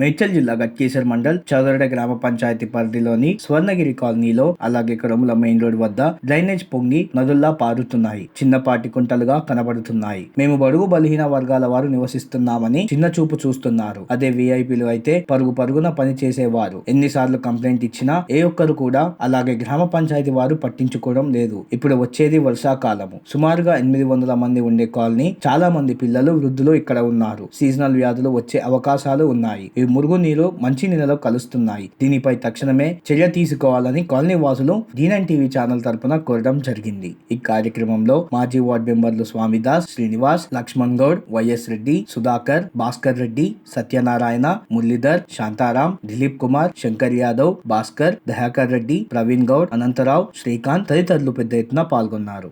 మేడ్చల్ జిల్లా గట్కేశ్వర్ మండల్ చదరడ గ్రామ పంచాయతీ పరిధిలోని స్వర్ణగిరి కాలనీలో అలాగే కరుముల మెయిన్ రోడ్ వద్ద డ్రైనేజ్ పొంగి నదుల్లా పారుతున్నాయి. చిన్నపాటి కుంటలుగా కనబడుతున్నాయి. మేము బడుగు బలహీన వర్గాల వారు నివసిస్తున్నామని చిన్న చూపు చూస్తున్నారు. అదే విఐపీలు అయితే పరుగు పరుగున పని చేసేవారు. ఎన్నిసార్లు కంప్లైంట్ ఇచ్చినా ఏ ఒక్కరు కూడా అలాగే గ్రామ పంచాయతీ వారు పట్టించుకోవడం లేదు. ఇప్పుడు వచ్చేది వర్షాకాలము. సుమారుగా ఎనిమిది వందల మంది ఉండే కాలనీ చాలా మంది పిల్లలు వృద్ధులు ఇక్కడ ఉన్నారు. సీజనల్ వ్యాధులు వచ్చే అవకాశాలు ఉన్నాయి. మురుగునీరు మురుగు మంచి నీళ్ళలో కలుస్తున్నాయి. దీనిపై తక్షణమే చర్య తీసుకోవాలని కాలనీ వాసులు దీనన్ టీవీ ఛానల్ తరపున కోరడం జరిగింది. ఈ కార్యక్రమంలో మాజీ వార్డ్ మెంబర్లు స్వామిదాస్ శ్రీనివాస్ లక్ష్మణ్ గౌడ్ వైఎస్ రెడ్డి సుధాకర్ భాస్కర్ రెడ్డి సత్యనారాయణ మురళీధర్ శాంతారాం దిలీప్ కుమార్ శంకర్ యాదవ్ భాస్కర్ దయాకర్ రెడ్డి ప్రవీణ్ గౌడ్ అనంతరావు శ్రీకాంత్ తదితరులు పెద్ద ఎత్తున పాల్గొన్నారు.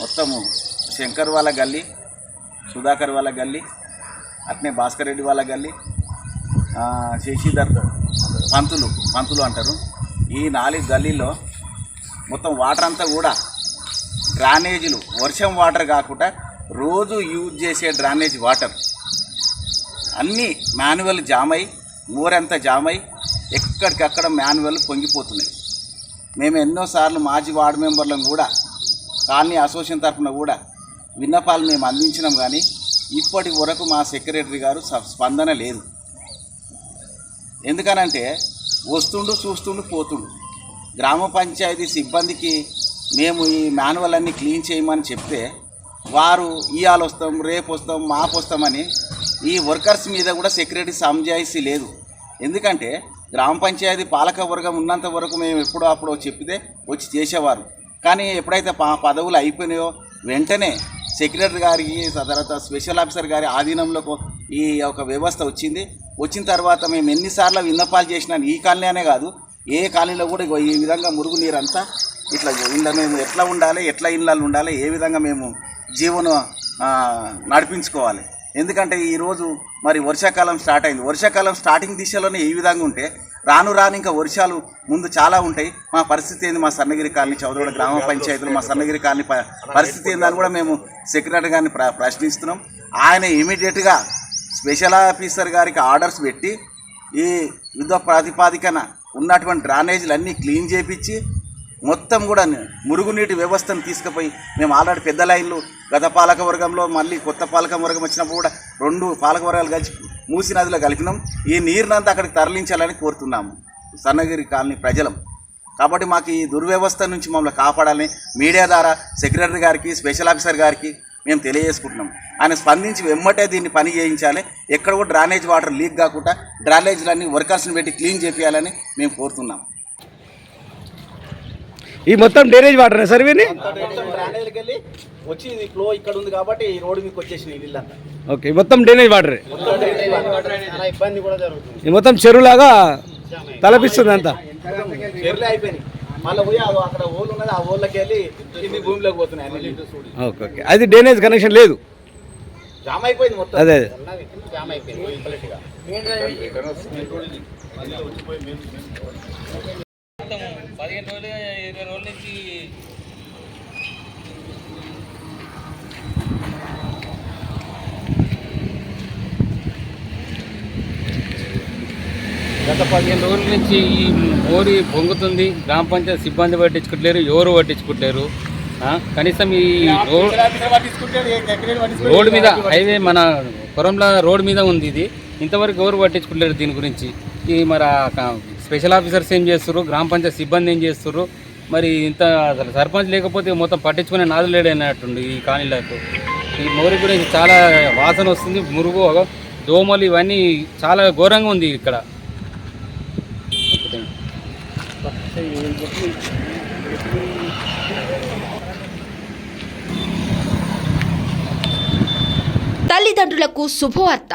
మొత్తము శంకర్ వాళ్ళ గల్లీ సుధాకర్ వాళ్ళ గల్లీ అట్నే భాస్కర్ రెడ్డి వాళ్ళ గల్లీ శశిధర్ పంతులు పంతులు అంటారు. ఈ నాలుగు గల్లీలో మొత్తం వాటర్ అంతా కూడా డ్రానేజీలు వర్షం వాటర్ కాకుండా రోజు యూజ్ చేసే డ్రానేజ్ వాటర్. అన్నీ మాన్యువల్ జామ్ అయి ఊరంతా జామ్ అయి ఎక్కడికక్కడ మాన్యువల్ పొంగిపోతున్నాయి. మేము ఎన్నోసార్లు మాజీ వార్డు మెంబర్లను కూడా కాలనీ అసోసియేషన్ తరఫున కూడా విన్నపాలు మేము అందించినాం కానీ ఇప్పటి వరకు మా సెక్రటరీ గారు స- స్పందన లేదు. ఎందుకనంటే వస్తుండు చూస్తుండు పోతుండు. గ్రామ పంచాయతీ సిబ్బందికి మేము ఈ మాన్యువల్ అన్ని క్లీన్ చేయమని చెప్తే వారు ఇవాళ వస్తాం రేపు వస్తాం మాపు వస్తామని ఈ వర్కర్స్ మీద కూడా సెక్రటరీ సంజాయిషి లేదు. ఎందుకంటే గ్రామ పంచాయతీ పాలక వర్గం ఉన్నంత వరకు మేము ఎప్పుడో అప్పుడో చెప్పితే వచ్చి చేసేవారు. కానీ ఎప్పుడైతే పా పదవులు అయిపోయినాయో వెంటనే సెక్రటరీ గారికి తర్వాత స్పెషల్ ఆఫీసర్ గారి ఆధీనంలో ఈ ఒక వ్యవస్థ వచ్చింది. వచ్చిన తర్వాత మేము ఎన్నిసార్లు విన్నపాలు చేసినా ఈ కాలనీ కాదు ఏ కాలనీలో కూడా ఇగో ఈ విధంగా మురుగు నీరంతా ఇట్లా ఇంట్లో మేము ఎట్లా ఉండాలి ఎట్లా ఇళ్ళల్లో ఉండాలి ఏ విధంగా మేము జీవనం నడిపించుకోవాలి. ఎందుకంటే ఈరోజు మరి వర్షాకాలం స్టార్ట్ అయింది. వర్షాకాలం స్టార్టింగ్ దిశలోనే ఈ విధంగా ఉంటే రాను రాను ఇంకా వర్షాలు ముందు చాలా ఉంటాయి. మా పరిస్థితి ఏంది? మా సన్నగిరి కాలనీ చౌదోడ గ్రామ పంచాయతీలు మా సన్నగిరి కాలనీ పరిస్థితి ఏందని కూడా మేము సెక్రటరీ గారిని ప్ర ప్రశ్నిస్తున్నాం. ఆయన ఇమీడియట్గా స్పెషల్ ఆఫీసర్ గారికి ఆర్డర్స్ పెట్టి ఈ యుద్ధ ప్రాతిపాదికన ఉన్నటువంటి డ్రానేజీలు అన్నీ క్లీన్ చేపించి మొత్తం కూడా మురుగునీటి వ్యవస్థను తీసుకుపోయి మేము ఆల్రెడీ పెద్ద లైన్లు గత పాలక వర్గంలో మళ్ళీ కొత్త పాలక వర్గం వచ్చినప్పుడు కూడా రెండు పాలక వర్గాలు కలిసి మూసి నదిలో కలిపినాం. ఈ నీరునంతా అక్కడికి తరలించాలని కోరుతున్నాము. సన్నగిరి కాలనీ ప్రజలం. కాబట్టి మాకు ఈ దుర్వ్యవస్థ నుంచి మమ్మల్ని కాపాడాలని మీడియా ద్వారా సెక్రటరీ గారికి స్పెషల్ ఆఫీసర్ గారికి మేము తెలియజేసుకుంటున్నాం. ఆయన స్పందించి వెమ్మటే దీన్ని పని చేయించాలి. ఎక్కడ కూడా డ్రైనేజ్ వాటర్ లీక్ కాకుండా డ్రైనేజ్లన్నీ వర్కర్స్ని పెట్టి క్లీన్ చేపించాలని మేము కోరుతున్నాం. ఈ మొత్తం డ్రైనేజ్ వాటర్ సార్ వెళ్ళి వచ్చి ఇది ఫ్లో ఇక్కడ ఉంది కాబట్టి ఈ రోడ్డు మీకు వచ్చేసిన ఇల్లంతా. ఓకే ఈ మొత్తం డ్రైనేజ్ వాటర్. ఇబ్బంది కూడా జరుగుతుంది. ఈ మొత్తం చెరువులాగా తలపిస్తుంది అంతా? చెర్లే అయిపోయినాయి. మళ్ళీ పోయి అదో అక్కడ ఓళ్ళు ఉన్నది ఆ ఓళ్ళకి వెళ్ళి కింది భూమిలోకి పోతున్నాయి. Okay okay. అది డ్రైనేజ్ కనెక్షన్ లేదు? జామ్ అయిపోయింది మొత్తం. అదే అదే. జామ్ అయిపోయింది. కంప్లీట్గా. పదిహేను రోజులు ఇరవై రోజుల నుంచి గత పదిహేను రోజుల నుంచి ఈ మోరి పొంగుతుంది. గ్రామ పంచాయతీ సిబ్బంది పట్టించుకుంటలేరు ఎవరు పట్టించుకుంటలేరు. కనీసం ఈ రోడ్ రోడ్డు మీద హైవే మన కొరంల రోడ్ మీద ఉంది ఇది. ఇంతవరకు ఎవరు పట్టించుకుంటలేరు దీని గురించి. ఈ మరి స్పెషల్ ఆఫీసర్స్ ఏం చేస్తారు గ్రామ పంచాయతీ సిబ్బంది ఏం చేస్తారు మరి ఇంత అసలు సర్పంచ్ లేకపోతే మొత్తం పట్టించుకునే నాదు లేడైనట్టుండు ఈ కాలనీలకు. ఈ మోరి గురించి చాలా వాసన వస్తుంది మురుగు దోమలు ఇవన్నీ చాలా ఘోరంగా ఉంది ఇక్కడ. తల్లిదండ్రులకు శుభవార్త.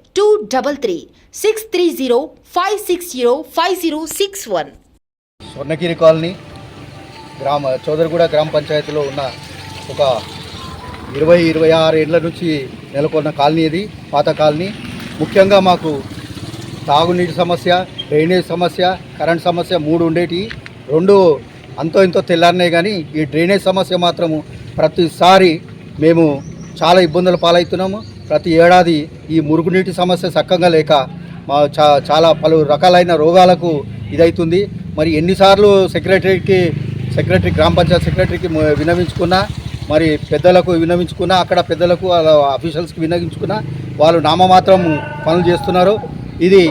two double three six three zero five six zero five zero six one Swarnagiri colony గ్రామ చౌదరిగూడ గ్రామ పంచాయతీలో ఉన్న ఒక ఇరవై ఇరవై ఆరు ఏళ్ళ నుంచి నెలకొన్న కాలనీ ఇది పాత కాలనీ. ముఖ్యంగా మాకు తాగునీటి సమస్య డ్రైనేజ్ సమస్య కరెంట్ సమస్య మూడు ఉండేటి. రెండు అంతో ఇంతో తెల్లారినాయి కానీ ఈ డ్రైనేజ్ సమస్య మాత్రము ప్రతిసారి మేము చాలా ఇబ్బందులు పాలవుతున్నాము. ప్రతి ఏడాది ఈ మురుగునీటి సమస్య చక్కగా లేక మా చా చాలా పలు రకాలైన రోగాలకు ఇదవుతుంది మరి ఎన్నిసార్లు సెక్రటరీకి సెక్రటరీ గ్రామ పంచాయత్ సెక్రటరీకి వినవించుకున్నా మరి పెద్దలకు వినవించుకున్నా అక్కడ పెద్దలకు ఆఫీషియల్స్కి అఫీషియల్స్కి వాళ్ళు నామమాత్రం పనులు చేస్తున్నారు. ఇది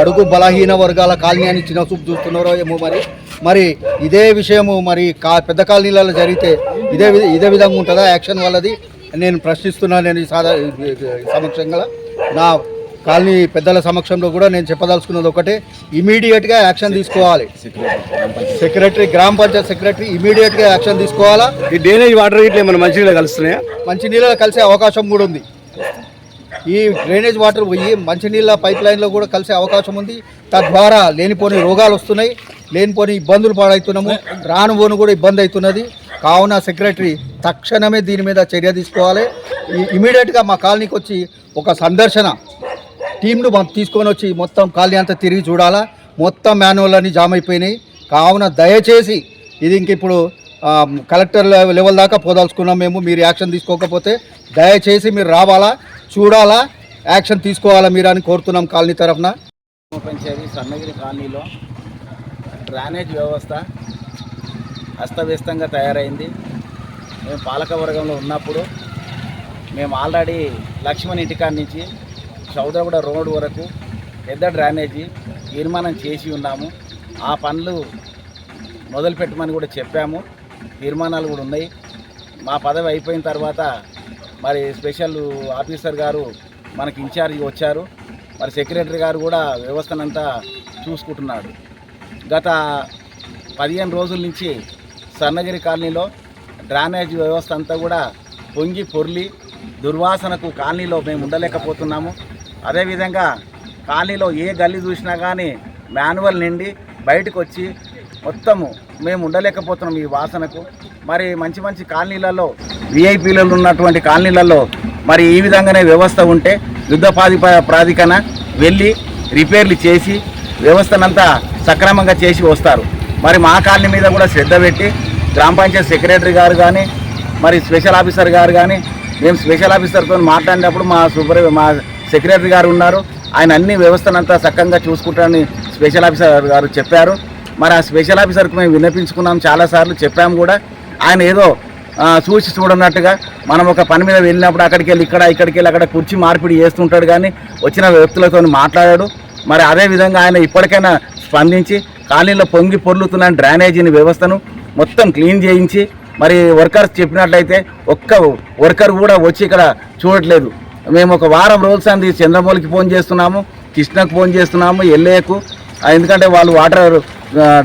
అడుగు బలహీన వర్గాల కాలనీ అని చిన్న చూపు చూస్తున్నారో ఏమో మరి. మరి ఇదే విషయము మరి కా పెద్ద కాలనీలలో జరిగితే ఇదే ఇదే విధంగా ఉంటుందా యాక్షన్ వాళ్ళది? నేను ప్రశ్నిస్తున్నాను నేను ఈ ఈ సమక్షంగా. నా కాలనీ పెద్దల సమక్షంలో కూడా నేను చెప్పదలుచుకున్నది ఒకటే ఇమీడియట్గా యాక్షన్ తీసుకోవాలి. సెక్రటరీ గ్రామ పంచాయత్ సెక్రటరీ ఇమీడియట్గా యాక్షన్ తీసుకోవాలా? ఈ డ్రైనేజ్ వాటర్ ఇట్లా మన మంచిగా కలుస్తున్నాయా? మంచినీళ్ళ కలిసే అవకాశం కూడా ఉంది. ఈ డ్రైనేజ్ వాటర్ పోయి మంచినీళ్ళ పైప్ లైన్లో కూడా కలిసే అవకాశం ఉంది. తద్వారా లేనిపోని రోగాలు వస్తున్నాయి లేనిపోని ఇబ్బందులు పాడవుతున్నాము రాను పోను కూడా ఇబ్బంది అవుతున్నది. కావున సెక్రటరీ తక్షణమే దీని మీద చర్య తీసుకోవాలి. ఇమీడియట్గా మా కాలనీకి వచ్చి ఒక సందర్శన టీంను తీసుకొని వచ్చి మొత్తం కాలనీ అంతా తిరిగి చూడాలా. మొత్తం మాన్యువల్ అన్ని జామ్ అయిపోయినాయి. కావున దయచేసి ఇది ఇంక ఇప్పుడు కలెక్టర్ లెవెల్ లెవెల్ దాకా పోదాల్చుకున్నాం మేము. మీరు యాక్షన్ తీసుకోకపోతే దయచేసి మీరు రావాలా చూడాలా యాక్షన్ తీసుకోవాలా మీరు అని కోరుతున్నాం కాలనీ తరఫున. పంచాయతీ సన్నగిరి కాలనీలో డ్రైనేజ్ వ్యవస్థ అస్తవ్యస్తంగా తయారైంది. మేము పాలకవర్గంలో ఉన్నప్పుడు మేము ఆల్రెడీ లక్ష్మణ్ ఇంటికాడ నుంచి చౌదరగూడ రోడ్ వరకు పెద్ద డ్రైనేజీ తీర్మానం చేసి ఉన్నాము. ఆ పనులు మొదలు పెట్టమని కూడా చెప్పాము. తీర్మానాలు కూడా ఉన్నాయి. మా పదవి అయిపోయిన తర్వాత మరి స్పెషల్ ఆఫీసర్ గారు మనకి ఇన్ఛార్జ్ వచ్చారు. మరి సెక్రటరీ గారు కూడా వ్యవస్థనంతా చూసుకుంటున్నాడు. గత పదిహేను రోజుల నుంచి సన్నగిరి కాలనీలో డ్రైనేజ్ వ్యవస్థ అంతా కూడా పొంగి పొర్లి దుర్వాసనకు కాలనీలో మేము ఉండలేకపోతున్నాము. అదేవిధంగా కాలనీలో ఏ గల్లీ చూసినా కానీ మాన్యువల్ నిండి బయటకు వచ్చి మొత్తము మేము ఉండలేకపోతున్నాం ఈ వాసనకు. మరి మంచి మంచి కాలనీలలో విఐపీలలో ఉన్నటువంటి కాలనీలలో మరి ఈ విధంగానే వ్యవస్థ ఉంటే యుద్ధ ప్రాతిప ప్రాధికన వెళ్ళి రిపేర్లు చేసి వ్యవస్థనంతా సక్రమంగా చేసి వస్తారు. మరి మా కాలనీ మీద కూడా శ్రద్ధ పెట్టి గ్రామ పంచాయతీ సెక్రటరీ గారు కానీ మరి స్పెషల్ ఆఫీసర్ గారు కానీ మేము స్పెషల్ ఆఫీసర్తో మాట్లాడినప్పుడు మా సూపర్ మా సెక్రటరీ గారు ఉన్నారు. ఆయన అన్ని వ్యవస్థనంతా సక్రంగా చూసుకుంటారని స్పెషల్ ఆఫీసర్ గారు చెప్పారు. మరి ఆ స్పెషల్ ఆఫీసర్కి మేము విన్నపించుకున్నాం చాలాసార్లు చెప్పాము కూడా. ఆయన ఏదో చూసి చూడనట్టుగా మనం ఒక పని మీద వెళ్ళినప్పుడు అక్కడికి వెళ్ళి ఇక్కడ ఇక్కడికి వెళ్ళి అక్కడ కుర్చీ మార్పిడి చేస్తుంటాడు కానీ వచ్చిన వ్యక్తులతో మాట్లాడాడు. మరి అదే విధంగా ఆయన ఇప్పటికైనా స్పందించి కాలనీలో పొంగి పొర్లుతున్న డ్రైనేజీని వ్యవస్థను మొత్తం క్లీన్ చేయించి మరి వర్కర్స్ చెప్పినట్లయితే ఒక్క వర్కర్ కూడా వచ్చి ఇక్కడ చూడట్లేదు. మేము ఒక వారం రోజుల సంది చంద్రమౌళికి ఫోన్ చేస్తున్నాము కృష్ణకు ఫోన్ చేస్తున్నాము ఎల్ఏకు. ఎందుకంటే వాళ్ళు వాటర్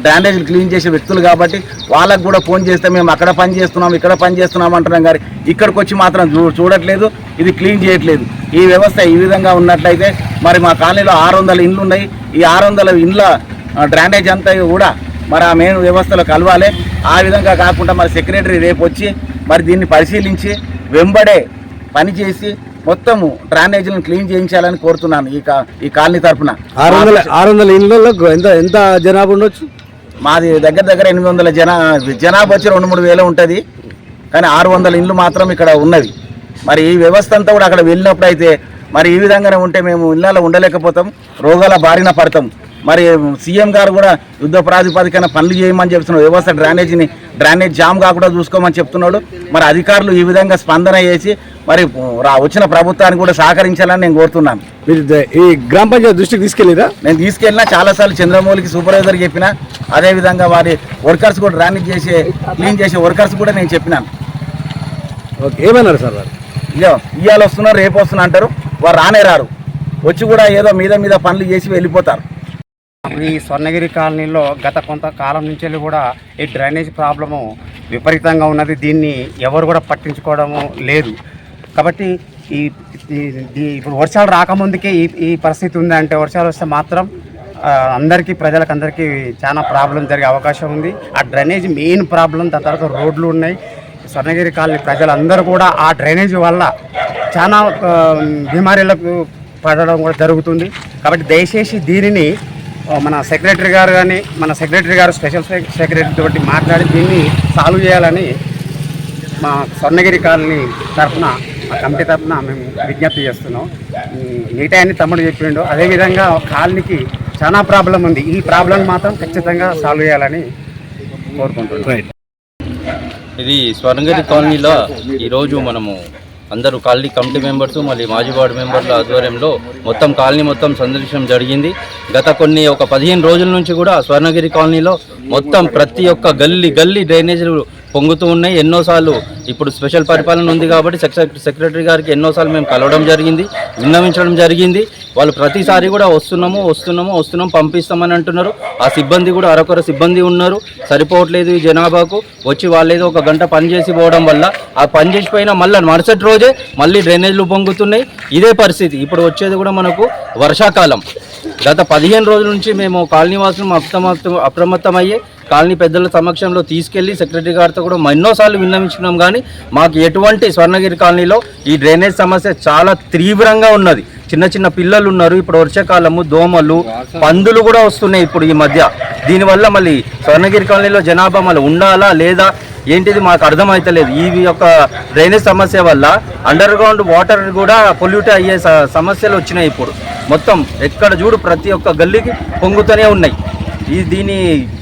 డ్యామేజ్ క్లీన్ చేసే వ్యక్తులు కాబట్టి వాళ్ళకు కూడా ఫోన్ చేస్తే మేము అక్కడ పని చేస్తున్నాం ఇక్కడ పని చేస్తున్నాం అంటున్నాం కానీ ఇక్కడికి వచ్చి మాత్రం చూ చూడట్లేదు ఇది క్లీన్ చేయట్లేదు. ఈ వ్యవస్థ ఈ విధంగా ఉన్నట్లయితే మరి మా కాలనీలో ఆరు వందల ఇండ్లు ఉన్నాయి. ఈ ఆరు వందల ఇండ్ల డ్రైనేజ్ అంతా కూడా మరి ఆ మెయిన్ వ్యవస్థలో కలవాలి. ఆ విధంగా కాకుండా మరి సెక్రటరీ రేపు వచ్చి మరి దీన్ని పరిశీలించి వెంబడే పనిచేసి మొత్తము డ్రైనేజీలను క్లీన్ చేయించాలని కోరుతున్నాను ఈ కా ఈ కాలనీ తరఫున ఆరు వందల ఆరు వందల ఇళ్ళలో ఎంత ఎంత జనాభా ఉండొచ్చు? మాది దగ్గర దగ్గర ఎనిమిది వందల జనా జనాభా వచ్చి రెండు మూడు వేలు ఉంటుంది. కానీ ఆరు వందల ఇండ్లు మాత్రం ఇక్కడ ఉన్నవి. మరి ఈ వ్యవస్థ అంతా కూడా అక్కడ వెళ్ళినప్పుడు అయితే మరి ఈ విధంగానే ఉంటే మేము ఇళ్ళలో ఉండలేకపోతాం. రోగాల బారిన పడతాం. మరి సీఎం గారు కూడా యుద్ధ ప్రాతిపదికన పనులు చేయమని చెప్తున్నాడు. వ్యవస్థ డ్రైనేజీని డ్రైనేజ్ జామ్ కాకుండా చూసుకోమని చెప్తున్నాడు. మరి అధికారులు ఈ విధంగా స్పందన చేసి మరి రా వచ్చిన ప్రభుత్వానికి కూడా సహకరించాలని నేను కోరుతున్నాను. మీరు ఈ గ్రామ పంచాయతీ దృష్టికి తీసుకెళ్ళిరా? నేను తీసుకెళ్ళినా చాలాసార్లు చంద్రమౌళికి సూపర్వైజర్ చెప్పిన అదేవిధంగా వారి వర్కర్స్ కూడా డ్రైనేజ్ చేసే క్లీన్ చేసే వర్కర్స్ కూడా నేను చెప్పినాను. ఓకే ఏమన్నారు సార్ వారు? ఇవాళ వస్తున్నారు రేపు వస్తున్నా అంటారు. వారు రానే రారు. వచ్చి కూడా ఏదో మీద మీద పనులు చేసి వెళ్ళిపోతారు. ఈ స్వర్ణగిరి కాలనీలో గత కొంతకాలం నుంచి కూడా ఈ డ్రైనేజ్ ప్రాబ్లము విపరీతంగా ఉన్నది. దీన్ని ఎవరు కూడా పట్టించుకోవడము లేదు. కాబట్టి ఈ ఇప్పుడు వర్షాలు రాకముందుకే ఈ ఈ పరిస్థితి ఉంది అంటే వర్షాలు వస్తే మాత్రం అందరికీ ప్రజలకు అందరికీ చాలా ప్రాబ్లం జరిగే అవకాశం ఉంది. ఆ డ్రైనేజ్ మెయిన్ ప్రాబ్లం దాని తర్వాత రోడ్లు ఉన్నాయి. స్వర్ణగిరి కాలనీ ప్రజలందరూ కూడా ఆ డ్రైనేజ్ వల్ల చాలా బీమారీలకు పడడం కూడా జరుగుతుంది. కాబట్టి దయచేసి దీనిని మన సెక్రటరీ గారు కానీ మన సెక్రటరీ గారు స్పెషల్ సెక్రటరీ తోటి మాట్లాడి దీన్ని సాల్వ్ చేయాలని మా స్వర్ణగిరి కాలనీ తరఫున మా కమిటీ తరఫున మేము విజ్ఞప్తి చేస్తున్నాం. ఉమ్, మిగతా తమ్ముడు చెప్పిండు. అదేవిధంగా కాలనీకి చాలా ప్రాబ్లం ఉంది. ఈ ప్రాబ్లం మాత్రం ఖచ్చితంగా సాల్వ్ చేయాలని కోరుకుంటున్నాం. ఇది స్వర్ణగిరి కాలనీలో ఈరోజు మనము అందరూ కాలనీ కమిటీ మెంబర్స్ మళ్ళీ మాజీ వార్డు మెంబర్ల ఆధ్వర్యంలో మొత్తం కాలనీ మొత్తం సందర్శనం జరిగింది. గత కొన్ని ఒక పదిహేను రోజుల నుంచి కూడా స్వర్ణగిరి కాలనీలో మొత్తం ప్రతి ఒక్క గల్లీ గల్లీ డ్రైనేజీలు పొంగుతూ ఉన్నాయి. ఎన్నోసార్లు ఇప్పుడు స్పెషల్ పరిపాలన ఉంది కాబట్టి సెక్రటరీ సెక్రటరీ గారికి ఎన్నోసార్లు మేము కలవడం జరిగింది విన్నవించడం జరిగింది. వాళ్ళు ప్రతిసారి కూడా వస్తున్నాము వస్తున్నాము వస్తున్నాము పంపిస్తామని అంటున్నారు. ఆ సిబ్బంది కూడా అరకొర సిబ్బంది ఉన్నారు. సరిపోవట్లేదు ఈ జనాభాకు. వచ్చి వాళ్ళు ఏదో ఒక గంట పని చేసి పోవడం వల్ల ఆ పని చేసిపోయినా మళ్ళీ మరుసటి రోజే మళ్ళీ డ్రైనేజ్లు పొంగుతున్నాయి. ఇదే పరిస్థితి. ఇప్పుడు వచ్చేది కూడా మనకు వర్షాకాలం. గత పదిహేను రోజుల నుంచి మేము కాలనీ వాసులు అప్రమత్తం అప్రమత్తమయ్యే కాలనీ పెద్దల సమక్షంలో తీసుకెళ్ళి సెక్రటరీ గారితో కూడా ఎన్నోసార్లు విన్నవించుకున్నాం కానీ మాకు ఎటువంటి స్వర్ణగిరి కాలనీలో ఈ డ్రైనేజ్ సమస్య చాలా తీవ్రంగా ఉన్నది. చిన్న చిన్న పిల్లలు ఉన్నారు. ఇప్పుడు వర్షాకాలము దోమలు పందులు కూడా వస్తున్నాయి ఇప్పుడు ఈ మధ్య. దీనివల్ల మళ్ళీ స్వర్ణగిరి కాలనీలో జనాభా మళ్ళీ ఉండాలా లేదా ఏంటిది మాకు అర్థమవుతలేదు ఈ యొక్క డ్రైనేజ్ సమస్య వల్ల అండర్ గ్రౌండ్ వాటర్ కూడా పొల్యూట్ అయ్యే స- సమస్యలు వచ్చినాయి ఇప్పుడు. మొత్తం ఎక్కడ చూడు ప్రతి ఒక్క గల్లీకి పొంగుతూనే ఉన్నాయి. ఈ దీని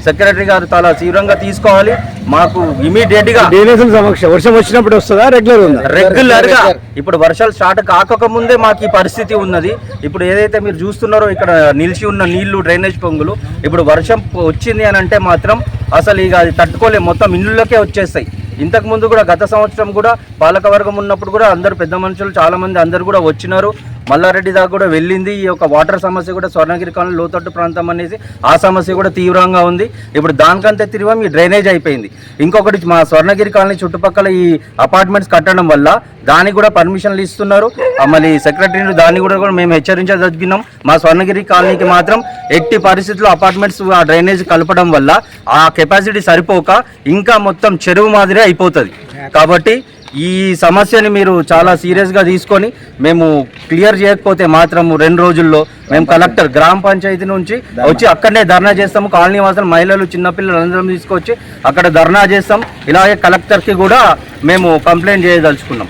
సెక్రటరీ గారు చాలా తీవ్రంగా తీసుకోవాలి. మాకు ఇమీడియట్గా డ్రైనేజ్ సమక్ష వర్షం వచ్చినప్పుడు వస్తుందా? రెగ్యులర్ ఉందా? రెగ్యులర్గా ఇప్పుడు వర్షాలు స్టార్ట్ కాకక ముందే మాకు ఈ పరిస్థితి ఉన్నది. ఇప్పుడు ఏదైతే మీరు చూస్తున్నారో ఇక్కడ నిలిచి ఉన్న నీళ్ళు డ్రైనేజ్ పొంగులు ఇప్పుడు వర్షం వచ్చింది అని అంటే మాత్రం అసలు ఇక అది తట్టుకోలేము మొత్తం ఇళ్ళకే వచ్చేస్తాయి. ఇంతకు ముందు కూడా గత సంవత్సరం కూడా పాలకవర్గం ఉన్నప్పుడు కూడా అందరు పెద్ద మనుషులు చాలా మంది అందరు కూడా వచ్చినారు. మల్లారెడ్డి దాకా కూడా వెళ్ళింది. ఈ యొక్క వాటర్ సమస్య కూడా స్వర్ణగిరి కాలనీ లోతట్టు ప్రాంతం అనేసి ఆ సమస్య కూడా తీవ్రంగా ఉంది. ఇప్పుడు దానికంటే తిరిగి ఈ డ్రైనేజ్ అయిపోయింది. ఇంకొకటి మా స్వర్ణగిరి కాలనీ చుట్టుపక్కల ఈ అపార్ట్మెంట్స్ కట్టడం వల్ల దానికి కూడా పర్మిషన్లు ఇస్తున్నారు. మళ్ళీ సెక్రటరీని దాన్ని కూడా కూడా మేము హెచ్చరించదగినాం మా స్వర్ణగిరి కాలనీకి మాత్రం ఎట్టి పరిస్థితుల్లో అపార్ట్మెంట్స్ ఆ డ్రైనేజ్ కలపడం వల్ల ఆ కెపాసిటీ సరిపోక ఇంకా మొత్తం చెరువు మాదిరి అయిపోతుంది. కాబట్టి ఈ సమస్యని మీరు చాలా సీరియస్గా తీసుకొని మేము క్లియర్ చేయకపోతే మాత్రం రెండు రోజుల్లో మేము కలెక్టర్ గ్రామ పంచాయతీ నుంచి వచ్చి అక్కడనే ధర్నా చేస్తాము. కాలనీ వాసులు మహిళలు చిన్నపిల్లలు అందరం తీసుకొచ్చి అక్కడ ధర్నా చేస్తాం. ఇలాగే కలెక్టర్కి కూడా మేము కంప్లైంట్ చేయదలుచుకున్నాం.